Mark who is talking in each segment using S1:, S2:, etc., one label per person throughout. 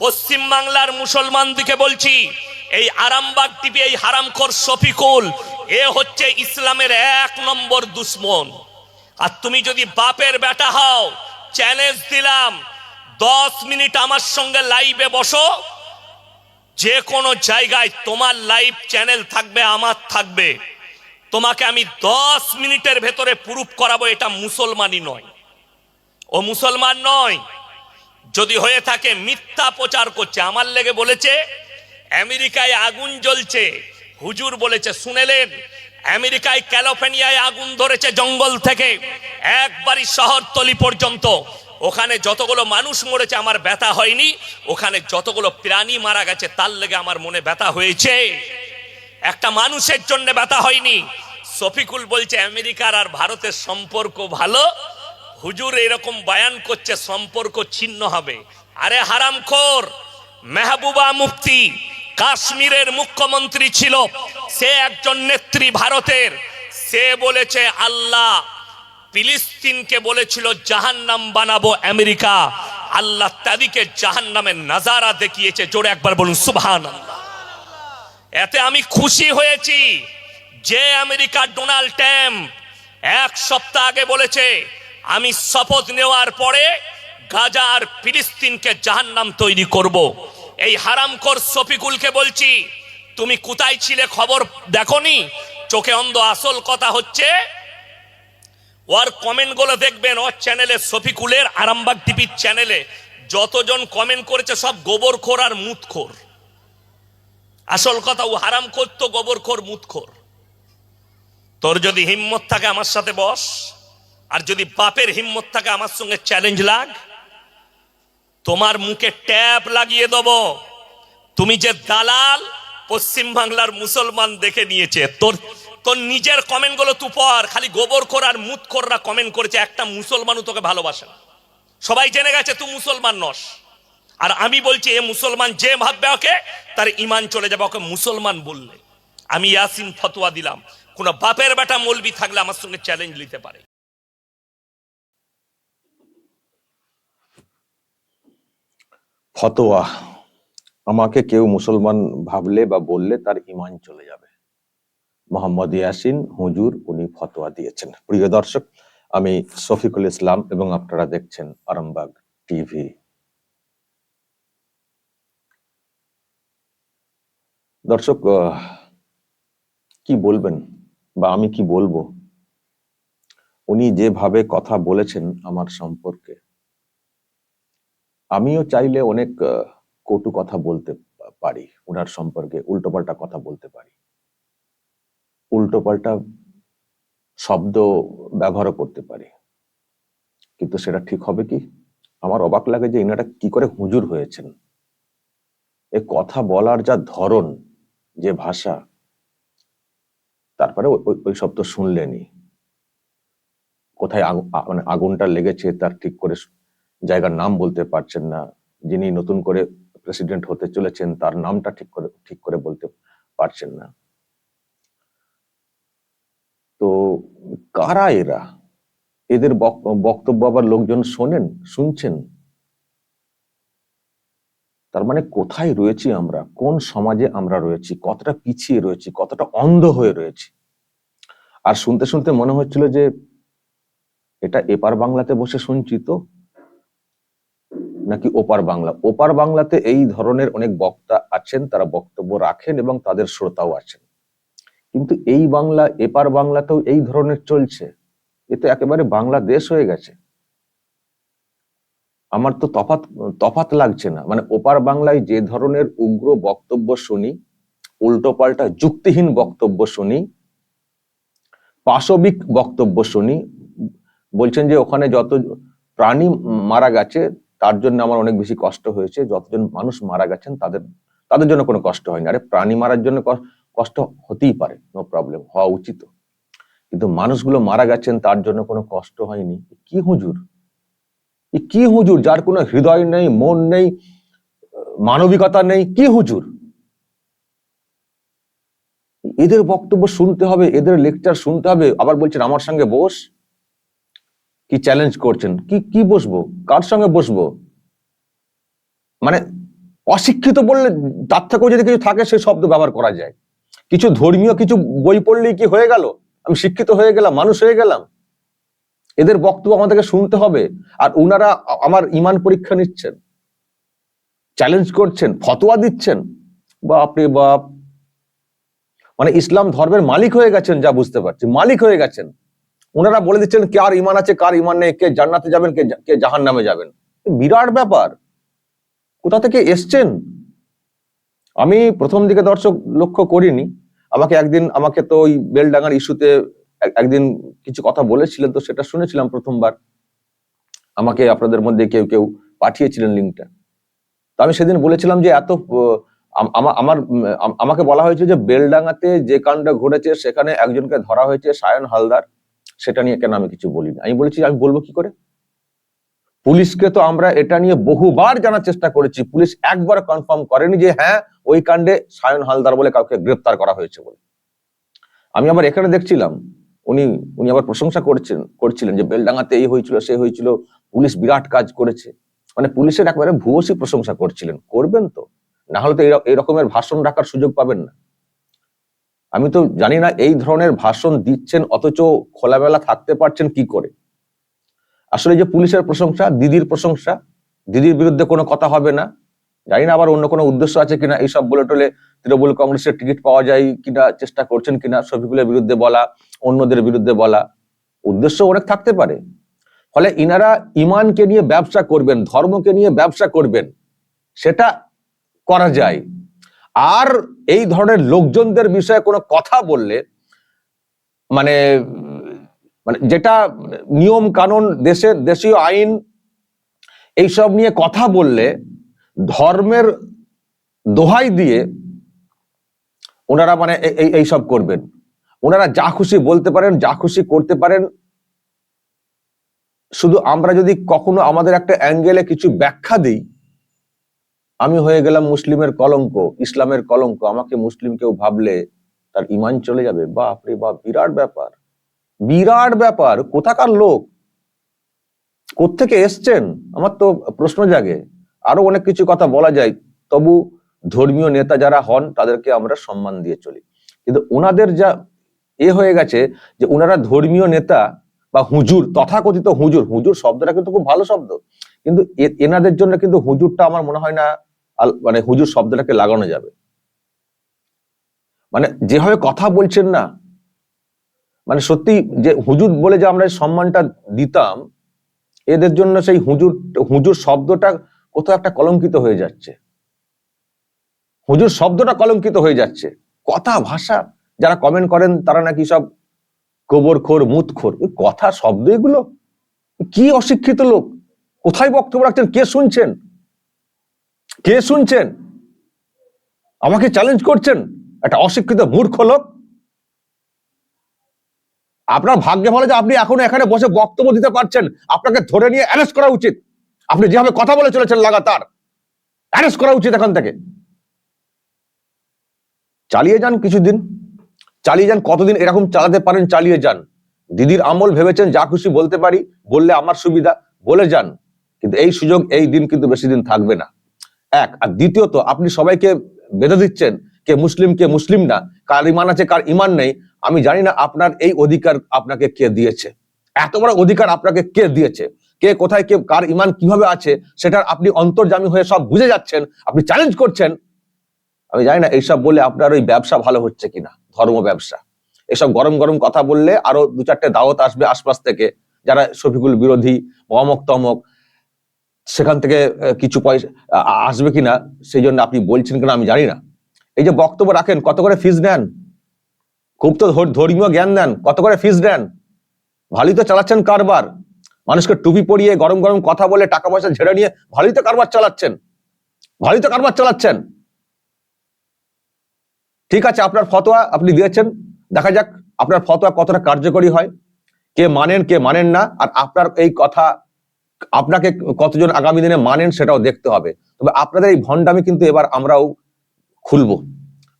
S1: পশ্চিম বাংলার মুসলমানদিকে বলছি, এই আরামবাগ টিভি এই হারামখোর শফিকুল, এ হচ্ছে ইসলামের এক নম্বর দুশ্মন। আর তুমি যদি বাপের বেটা হও চ্যালেঞ্জ দিলাম, দশ মিনিট আমার সঙ্গে লাইভে বসো, যে কোনো জায়গায় তোমার লাইভ চ্যানেল থাকবে, আমার থাকবে। তোমাকে আমি দশ মিনিটের ভেতরে প্রুফ করাবো, এটা মুসলমানই নয়। ও মুসলমান নয় যদি হয়ে থাকে মিথ্যা প্রচার করছে, আমার লেগে বলেছে, আমেরিকায় আগুন জ্বলছে। হুজুর বলেছে, শুনেলেন, আমেরিকায় ক্যালিফোর্নিয়ায় আগুন ধরেছে জঙ্গল থেকে, একবারই শহরতলি পর্যন্ত। ওখানে যতগুলো মানুষ মরেছে, আমার ব্যথা হয়নি। ওখানে যতগুলো প্রাণী মারা গেছে, তার লেগে আমার মনে ব্যথা হয়েছে। একটা মানুষের জন্য ব্যথা হয়নি। শফিকুল বলছে, আমেরিকার আর ভারতের সম্পর্ক ভালো হুজুর এরকম বায়ান করছে, সম্পর্ক ছিন্ন হবে। আরে হারামখোর, মেহবুবা মুফতি, কাশ্মীরের মুখ্যমন্ত্রী ছিল, সে একজন নেত্রী ভারতের। সে বলেছে, আল্লাহ ফিলিস্তিনকে বলেছিল, জাহান্নাম বানাবো আমেরিকা। আল্লাহ তাদিকে জাহান্নামের নাজারা দেখিয়েছে। জোরে একবার বলুন সুবহান এতে আমি খুশি হয়েছি যে আমেরিকার ডোনাল্ড ট্রাম্প এক সপ্তাহ আগে বলেছে আমি শপথ নেওয়ার পরে গাজা আর ফিলিস্তিনকে জাহান্নাম তৈরি করব। এই হারামখোর শফিকুলকে বলছি, তুমি কোথায় ছিলে খবর দেখনি? চোখে অন্ধ আসল কথা হচ্ছে, ওর কমেন্টগুলো দেখবেন ওর চ্যানেলে শফিকুলের আরামবাগ টিভির চ্যানেলে যতজন কমেন্ট করেছে সব গোবরখোর আর মুতখোর। আসল কথা, ও হারাম করতো গোবরখোর, মুতখোর। তোর যদি হিম্মত থাকে আমার সাথে বস। আর যদি বাপের হিম্মত থাকে আমার সঙ্গে চ্যালেঞ্জ লাগ, তোমার মুখে ট্যাপ লাগিয়ে দেব। তুমি যে দালাল, পশ্চিম বাংলার মুসলমান দেখে নিয়েছে, তোর তোর নিজের কমেন্টগুলো তু পর খালি গোবর খোর আর মুত কমেন্ট করেছে, একটা মুসলমানও তোকে ভালোবাসে না। সবাই জেনে গেছে তুই মুসলমান নস। আর আমি বলছি, এ মুসলমান যে ভাববে ওকে, তার ইমান চলে যাবে ওকে মুসলমান বললে। আমি ইয়াসিন ফতোয়া দিলাম, কোন বাপের বেটা মলবি থাকলে আমার সঙ্গে চ্যালেঞ্জ নিতে পারে।
S2: ফতোয়া। আমাকে কেউ মুসলমান ভাবলে বা বললে তার ইমান চলে যাবে। মোহাম্মদ ইয়াসিন হুজুর, উনি ফতোয়া দিয়েছেন। প্রিয় দর্শক, আমি শফিকুল ইসলাম এবং আপনারা দেখছেন আরামবাগ টিভি। দর্শক কি বলবেন বা আমি কি বলব? উনি যেভাবে কথা বলেছেন আমার সম্পর্কে আমিও চাইলে অনেক কটু কথা বলতে পারি ওনার সম্পর্কে উল্টোপাল্টা কথা বলতে পারি। উল্টোপাল্টা শব্দ ব্যবহারও করতে পারি। কিন্তু সেটা ঠিক হবে কি? আমার অবাক লাগে যে ইনারা কি করে হুজুর হয়েছেন। এ কথা বলার যা ধরন, যে ভাষা, তারপরে ওই- ওই শুনলেনি কোথায় মানে আগুনটা লেগেছে, তার ঠিক করে জায়গার নাম বলতে পারছেন না। যিনি নতুন করে প্রেসিডেন্ট হতে চলেছেন, তার নামটা ঠিক করে ঠিক করে বলতে পারছেন না। তো কারা এরা? এদের বক- বক্তব্য আবার লোকজন শোনেন, শুনছেন? তার মানে কোথায় রয়েছি আমরা? কোন সমাজে আমরা রয়েছি? কতটা পিছিয়ে রয়েছি? কতটা অন্ধ হয়ে রয়েছি? আর শুনতে শুনতে মনে হচ্ছিল যে এটা এপার বাংলাতে বসে শুনছি তো। নাকি ওপার বাংলা? ওপার বাংলাতে এই ধরনের অনেক বক্তা আছেন, তারা বক্তব্য রাখেন এবং তাদের শ্রোতাও আছেন। কিন্তু এই বাংলা, এপার বাংলাতেও এই ধরনের চলছে। এ তো একেবারে বাংলাদেশ হয়ে গেছে। আমার তো তফাত তফাত লাগছে না। মানে ওপার বাংলায় যে ধরনের উগ্র বক্তব্য শুনি, উল্টোপাল্টা যুক্তিহীন বক্তব্য শুনি, পাশবিক বক্তব্য শুনি, বলছেন যে ওখানে যত প্রাণী মারা গেছে তার জন্য আমার অনেক বেশি কষ্ট হয়েছে। যতজন মানুষ মারা গেছেন, তাদের তাদের জন্য কোনো কষ্ট হয়নি। আরে, প্রাণী মারার জন্য কষ্ট হতেই পারে নো প্রবলেম হওয়া উচিত। কিন্তু মানুষগুলো মারা গেছেন, তার জন্য কোনো কষ্ট হয়নি। কি হুজুর? কি হুজুর? যার কোনো হৃদয় নেই, মন নেই, মানবিকতা নেই, কি হুজুর? এদের বক্তব্য শুনতে হবে, এদের লেকচার শুনতে হবে, আবার বলছেন, আমার সঙ্গে বস। কি চ্যালেঞ্জ করছেন? কি কি বসবো? কার সঙ্গে বসবো? মানে অশিক্ষিত বললে তার থেকেও যদি কিছু থাকে সেই শব্দ ব্যবহার করা যায়। কিছু ধর্মীয় কিছু বই পড়লেই কি হয়ে গেল? আমি শিক্ষিত হয়ে গেলাম, মানুষ হয়ে গেলাম। এদের বক্তব্য আমাদেরকে শুনতে হবে। আর উনারা আমার ইমান পরীক্ষা নিচ্ছেন। চ্যালেঞ্জ করছেন, ফতোয়া দিচ্ছেন। বাপরে বাপ। মানে ইসলাম ধর্মের মালিক হয়ে গেছেন যা বুঝতে পারছি। মালিক হয়ে গেছেন। ওনারা বলে দিচ্ছেন, কার ইমান আছে, কার ইমান নেই, কে জান্নাতে যাবেন, কে কে জাহান নামে যাবেন? বিরাট ব্যাপার। কোথা থেকে এসছেন? আমি প্রথম দিকে দর্শক লক্ষ্য করিনি। আমাকে একদিন, আমাকে তো ওই বেলডাঙ্গার ইস্যুতে একদিন কিছু কথা বলেছিলেন, তো সেটা শুনেছিলাম প্রথমবার। আমাকে আপনাদের মধ্যে কেউ কেউ পাঠিয়েছিলেন লিঙ্কটা। তো আমি সেদিন বলেছিলাম যে এত আমা- আমার আমাকে বলা হয়েছে যে বেলডাঙ্গাতে যে কাণ্ড ঘটেছে, সেখানে একজনকে ধরা হয়েছে সায়ন হালদার। সেটা নিয়ে কেন আমি কিছু বলিনি? আমি বলেছি, আমি বলব কি করে? পুলিশকে তো আমরা এটা নিয়ে বহুবার জানার চেষ্টা করেছি। পুলিশ একবার কনফার্ম করেনি যে হ্যাঁ ওই কাণ্ডে সায়ন হালদার বলে কাউকে গ্রেপ্তার করা হয়েছে বলে। আমি আবার এখানে দেখছিলাম, উনি উনি আবার প্রশংসা করছেন, করছিলেন যে, বেলডাঙ্গাতে এই হয়েছিল, সে হয়েছিল, পুলিশ বিরাট কাজ করেছে। মানে পুলিশের একবারে ভূয়সী প্রশংসা করছিলেন। করবেন তো। না হলে তো এই- রকমের ভাষণ রাখার সুযোগ পাবেন না। আমি তো জানি না এই ধরনের ভাষণ দিচ্ছেন, অথচ খোলামেলা থাকতে পারছেন কি করে? আসলে যে পুলিশের প্রশংসা, দিদির প্রশংসা, দিদির বিরুদ্ধে কোনো কথা হবে না। জানি না আবার অন্য কোনো উদ্দেশ্য আছে কিনা, এইসব বলে টলে তৃণমূল কংগ্রেসের টিকিট পাওয়া যায় কিনা, চেষ্টা করছেন কিনা শফিকুলের বিরুদ্ধে বলা, অন্যদের বিরুদ্ধে বলা, উদ্দেশ্য অনেক থাকতে পারে। ফলে ইনারা ইমানকে নিয়ে ব্যবসা করবেন, ধর্মকে নিয়ে ব্যবসা করবেন, সেটা করা যায়। আর এই ধরনের লোকজনদের বিষয়ে কোনো কথা বললে মানে মানে যেটা নিয়ম কানুন দেশের দেশীয় আইন, এইসব নিয়ে কথা বললে ধর্মের দোহাই দিয়ে ওনারা মানে এই এইসব করবেন। ওনারা যা খুশি বলতে পারেন, যা খুশি করতে পারেন। শুধু আমরা যদি কখনো আমাদের একটা অ্যাঙ্গেলে কিছু ব্যাখ্যা দিই আমি হয়ে গেলাম মুসলিমের কলঙ্ক, ইসলামের কলঙ্ক। আমাকে মুসলিম কেউ ভাবলে তার ইমান চলে যাবে। বাপ রে বাপ, বিরাট ব্যাপার। বিরাট ব্যাপার। কোথাকার লোক? কোত্থেকে এসছেন? আমার তো প্রশ্ন জাগে। আরও অনেক কিছু কথা বলা যায়। তবু ধর্মীয় নেতা যারা হন, তাদেরকে আমরা সম্মান দিয়ে চলি। কিন্তু ওনাদের যা এ হয়ে গেছে যে ওনারা ধর্মীয় নেতা বা হুজুর, তথাকথিত হুজুর। হুজুর শব্দটা কিন্তু খুব ভালো শব্দ। কিন্তু এনাদের জন্য কিন্তু হুজুরটা আমার মনে হয় না মানে হুজুর শব্দটাকে লাগানো যাবে। মানে যেভাবে কথা বলছেন না মানে সত্যি যে হুজুর বলে যে আমরা সম্মানটা দিতাম, এদের জন্য সেই হুজুর হুজুর শব্দটা কোথাও একটা কলঙ্কিত হয়ে যাচ্ছে। হুজুর শব্দটা কলঙ্কিত হয়ে যাচ্ছে। কথা, ভাষা, যারা কমেন্ট করেন তারা নাকি সব গোবর খোর মুত খোর কথা, শব্দ এগুলো, কি অশিক্ষিত লোক? কোথায় বক্তব্য রাখছেন? কে শুনছেন? কে শুনছেন? আমাকে চ্যালেঞ্জ করছেন? একটা অশিক্ষিত মূর্খ লোক? আপনার ভাগ্যে ভালো যে আপনি এখনও এখানে বসে বক্তব্য দিতে পারছেন, আপনাকে ধরে নিয়ে অ্যারেস্ট করা উচিত। আপনি যেভাবে কথা বলে চলেছেন লাগাতার অ্যারেস্ট করা উচিত এখান থেকে। চালিয়ে যান কিছুদিন। চালিয়ে যান কতদিন এরকম চালাতে পারেন, চালিয়ে যান। দিদির আমল ভেবেছেন, যা খুশি বলতে পারি, বললে আমার সুবিধা, বলে যান। কিন্তু এই সুযোগ এই দিন কিন্তু বেশি দিন থাকবে না। এক। আর দ্বিতীয়ত, আপনি সবাইকে বেঁধে দিচ্ছেন, কে মুসলিম কে মুসলিম না। কার ইমান আছে, কার ইমান নেই, আমি জানি না আপনার এই অধিকার আপনাকে কে দিয়েছে। এত বড় অধিকার আপনাকে কে দিয়েছে? কে কোথায়, কে কার ইমান কীভাবে আছে, সেটার আপনি অন্তর্জামী হয়ে সব বুঝে যাচ্ছেন, আপনি চ্যালেঞ্জ করছেন। আমি জানি না এইসব বলে আপনার ওই ব্যবসা ভালো হচ্ছে কিনা, ধর্ম ব্যবসা। এসব গরম গরম কথা বললে আরও দু চারটে দাওয়াত আসবে আশপাশ থেকে, যারা শফিকুল বিরোধী অমক তমক সেখান থেকে কিছু পয়সা আসবে কিনা, সেই জন্য আপনি বলছেন কিনা আমি জানি না। এই যে বক্তব্য রাখেন, কত করে ফিস নেন? খুব তো ধর্মীয় জ্ঞান দেন কত করে ফিস দেন ভালোই তো চালাচ্ছেন কারবার। মানুষকে টুপি পরিয়ে, গরম গরম কথা বলে, টাকা পয়সা ঝেড়ে নিয়ে, ভালোই তো কারবার চালাচ্ছেন। ভালোই তো কারবার চালাচ্ছেন। ঠিক আছে, আপনার ফতোয়া আপনি দিয়েছেন। দেখা যাক, আপনার ফতোয়া কতটা কার্যকরী হয়। কে মানেন কে মানেন না, আর আপনার এই কথা আপনাকে কতজন আগামী দিনে মানেন সেটাও দেখতে হবে। তবে আপনাদের এই ভণ্ডামি কিন্তু এবার আমরাও খুলব।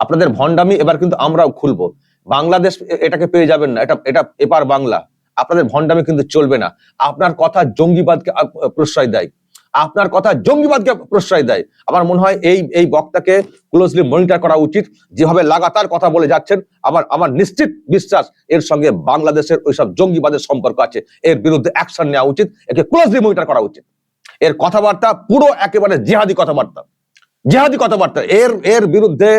S2: আপনাদের ভণ্ডামি এবার কিন্তু আমরাও খুলব। বাংলাদেশ এটাকে পেয়ে যাবেন না। এটা এটা এপার বাংলা। আপনাদের ভণ্ডামি কিন্তু চলবে না। আপনার কথা জঙ্গিবাদকে প্রশ্রয় দেয়। আপনার কথা জঙ্গিবাদকে প্রশ্রয় দেয়। আমার মনে হয় এই এই বক্তাকে ক্লোজলি মনিটর করা উচিত। যেভাবে লাগাতার কথা বলে যাচ্ছেন, আমার আমার নিশ্চিত বিশ্বাস এর সঙ্গে বাংলাদেশের ওইসব জঙ্গিবাদের সম্পর্ক আছে। এর বিরুদ্ধে অ্যাকশন নেওয়া উচিত, একে ক্লোজলি মনিটর করা উচিত। এর কথাবার্তা পুরো একেবারে জিহাদি কথাবার্তা। জিহাদি কথাবার্তা। এর এর বিরুদ্ধে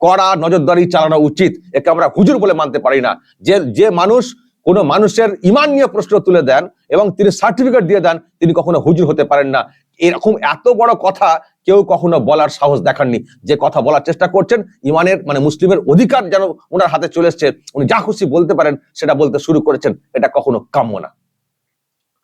S2: কড়া নজরদারি চালানো উচিত। একে আমরা হুজুর বলে মানতে পারি না। যে যে মানুষ কোনো মানুষের ইমান নিয়ে প্রশ্ন তুলে দেন এবং তিনি সার্টিফিকেট দিয়ে দেন, তিনি কখনো হুজুর হতে পারেন না। এরকম এত বড় কথা কেউ কখনো বলার সাহস দেখাননি। যে কথা বলার চেষ্টা করছেন, ইমানের মানে মুসলিমের অধিকার যেন ওনার হাতে চলে এসছে, উনি যা খুশি বলতে পারেন, সেটা বলতে শুরু করেছেন। এটা কখনো কাম্য না।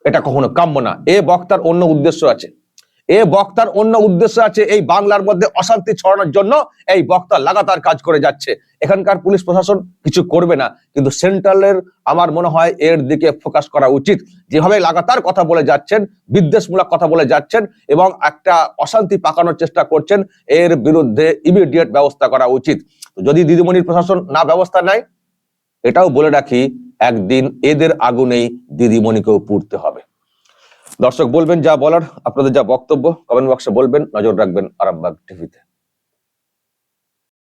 S2: এটা কখনো কাম্য না। এ বক্তার অন্য উদ্দেশ্য আছে। এ বক্তার অন্য উদ্দেশ্য আছে এই বাংলার মধ্যে অশান্তি ছড়ানোর জন্য এই বক্তা লাগাতার কাজ করে যাচ্ছে। এখানকার পুলিশ প্রশাসন কিছু করবে না, কিন্তু সেন্ট্রালের আমার মনে হয় এর দিকে ফোকাস করা উচিত। যেভাবে লাগাতার কথা বলে যাচ্ছেন, বিদ্বেষমূলক কথা বলে যাচ্ছেন এবং একটা অশান্তি পাকানোর চেষ্টা করছেন, এর বিরুদ্ধে ইমিডিয়েট ব্যবস্থা করা উচিত। যদি দিদিমণির প্রশাসন না ব্যবস্থা নেয়, এটাও বলে রাখি, একদিন এদের আগুনেই দিদিমণিকেও পুড়তে হবে। দর্শক বলবেন যা বলার আপনাদের যা বক্তব্য কমেন্ট বক্সে বলবেন নজর রাখবেন আরামবাগ টিভিতে